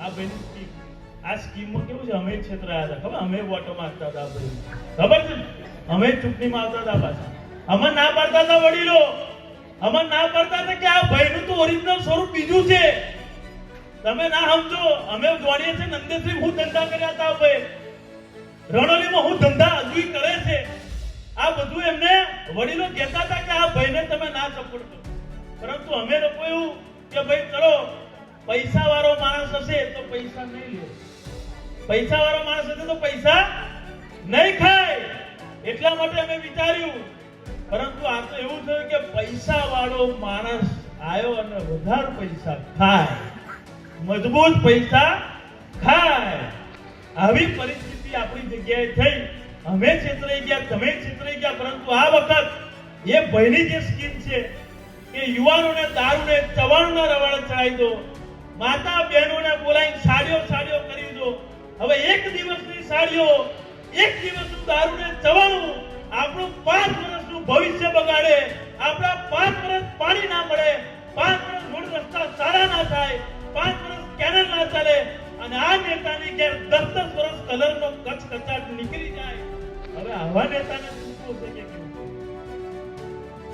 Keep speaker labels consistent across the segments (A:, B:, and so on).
A: આ ભાઈની આ સ્કીમ. કેવું છે? અમે અમે વોટો માંગતા હતા ખબર છે? અમે ચૂંટણીમાં આવતા હતા પાછા. અમને ના પાડતા હતા વડીલો. અમને ના પાડતા હતા કે આ ભાઈનું તો સ્વરૂપ બીજું છે. તમે ના સમજો, અમે દોડીએ છે નંદેશ્રી હું ધંધા કર્યા હતા ભાઈ રણોલીમાં હું ધંધા હજુ કરે છે. આ બધું એમને વડીલો કહેતા હતા કે આ ભાઈને તમે ના સપોર્ટ કરો. પરંતુ અમે લોકો એવું કે ભાઈ કરો પૈસા વાળો માણસ હશે તો પૈસા નહીં લે. પૈસા વાળો માણસ હશે તો પૈસા નહીં ખાય. એટલા માટે અમે વિચાર્યું. પરંતુ આ તો એવું થયું કે પૈસા વાળો માણસ આવ્યો અને વધારે પૈસા ખાય. મજબૂત પૈસા ખાય. આવી પરિસ્થિતિ આપણી જગ્યાએ થઈ. અમે છેતરાઈ ગયા, તમે છેતરાઈ ગયા, પરંતુ આ વખત એ ભયની જે સ્કીમ છે કે યુવાનોને દારૂને, ચવાણના રવાડે ચડાવી દો. માતા બહેનોને બોલાવીને સાડીઓ સાડીઓ કરી દો. હવે એક દિવસની સાડીઓ, એક દિવસનું દારૂને ચવાણું આપણું પાંચ વર્ષનું ભવિષ્ય બગાડે. આપણા પાંચ વર્ષ પાણી ના મળે. પાંચ વર્ષ રોડ રસ્તા સારા ના થાય. ઘેર દસ દસ કલરનો કચ કચાટ નીકળી જાય. હવે આવા નેતાને ચૂકવો છે કે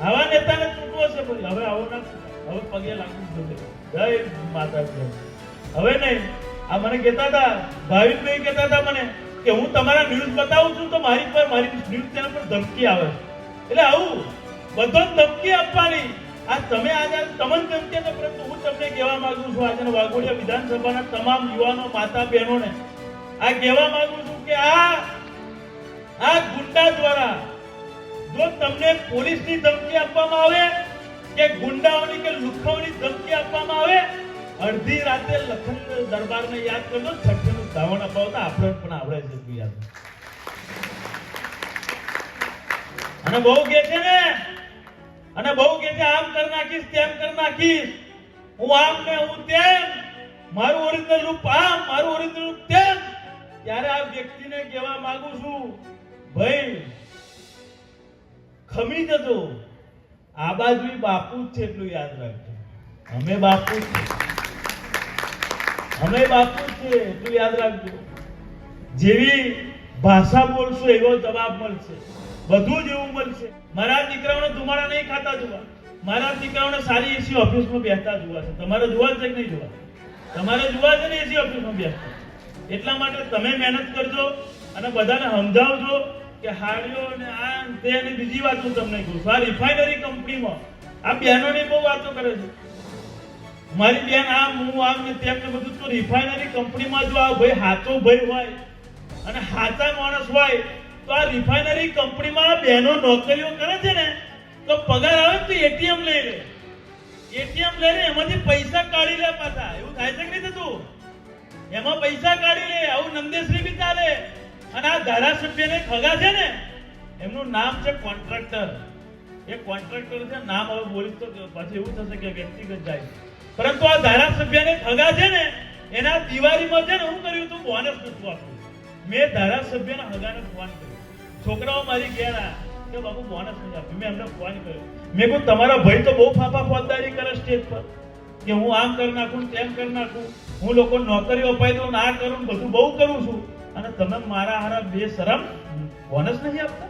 A: આવા નેતાને ચૂકવો છે પછી હવે આવો ના. હવે પગે લાગવું જોઈએ જય માતાજી. હવે નહીં. આ મને કહેતા હતા ભાવિકભાઈ કહેતા હતા મને કે હું તમારા ન્યૂઝ બતાવું છું તો મારી પર મારી ન્યૂઝ ચેનલ પર ધમકી આવે. એટલે આવું. બધો ધમકી આપવાની. આ તમે આજે તમને ગમતે તો પરંતુ હું તમને કહેવા માંગુ છું આજે વાઘોડિયા વિધાનસભાના તમામ યુવાનો, માતા બહેનોને, આ કહેવા માંગુ છું કે આ આ ગુંડા દ્વારા જો તમને પોલીસની ધમકી આપવામાં આવે, કે ગુંડાઓની કે લુખાઓની ધમકી આપવામાં આવે, અડધી રાતે લખન દરબારને યાદ કરજો, છઠ્ઠીનું ધાવણ અપાવતા આપણે પણ આવડે છે યાદ અને બહુ કે છે ને અને બહુ કે આમ કર નાખીશ, તેમ કર નાખીશ. હું આમ ને હું તેમ. મારું ઓરિજિનલ રૂપ આમ, મારું ઓરિજિનલ રૂપ તેમ. ત્યારે આ વ્યક્તિને કહેવા માંગુ છું, ભાઈ, ખમી જતો આ બાજુ બાપુ જ છે એટલું યાદ રાખજો. અમે બાપુ અમે બાપુ છે એટલું યાદ રાખજો. જેવી ભાષા બોલશો એવો જવાબ મળશે. બધું જ એવું બનશે. મારા દીકરાઓને ધુમાડા નહીં ખાતા જોવા. મારા દીકરાઓને સારી એસી ઓફિસમાં બેસતા જોવા છે. તમારે જોવા છે કે નહીં જોવા. તમારે જોવા છે ને એસી ઓફિસમાં બેસતા. એટલા માટે તમે મહેનત કરજો અને બધાને સમજાવજો કે હાડીઓ અને આ તે અને બીજી વાત હું તમને કહું છું. આ રિફાઇનરી કંપનીમાં આ બહેનોની બહુ વાતો કરે છે. મારી બેન આમ, હું આમ ને તેમ ને બધું. તો રિફાઇનરી કંપનીમાં જો આ ભાઈ હાચો ભાઈ હોય અને હાચા માણસ હોય તો આ રિફાઇનરી કંપનીમાં બહેનો નોકરીઓ કરે છે ને, તો પગાર આવે તો એટીએમ લઈ લે. એટીએમ લઈને એમાંથી પૈસા કાઢી લે પાછા. એવું થાય છે કે નહીં થતું? એમાં પૈસા કાઢી લે, આવું નંદેશ્રી બી ચાલે. અને આ ધારાસભ્યને ખગા છે ને, એમનું નામ છે કોન્ટ્રાક્ટર. એ કોન્ટ્રાક્ટર છે, નામ હવે બોલીશ તો પછી એવું થશે કે વ્યક્તિગત જાય. પરંતુ આ ધારાસભ્યને ખગા છે ને, એના દિવાળીમાં છે ને, હું કર્યું તું બોનસ નતું આપ્યું મેં ધારાસભ્યના હગાને ફોન કર્યો. છોકરાઓ મારી ગયા કે બાબુ બોનસ નથી આપ્યું મેં એમને ફોન કર્યો. મેં કહ્યું તમારા ભાઈ તો બહુ ફાફા ફોજદારી કરે સ્ટેજ પર. કે હું આમ કરી નાખું, તેમ કરી નાખું. હું લોકો નોકરીઓ અપાઈ દઉં આ કરું બધું બહુ કરું છું. અને તમે મારા હારા બે શરમ બોનસ નથી આપતા?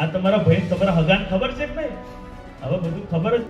A: આ તમારા ભાઈ તમારા હગાને ખબર છે કે નહીં? હવે બધું ખબર જ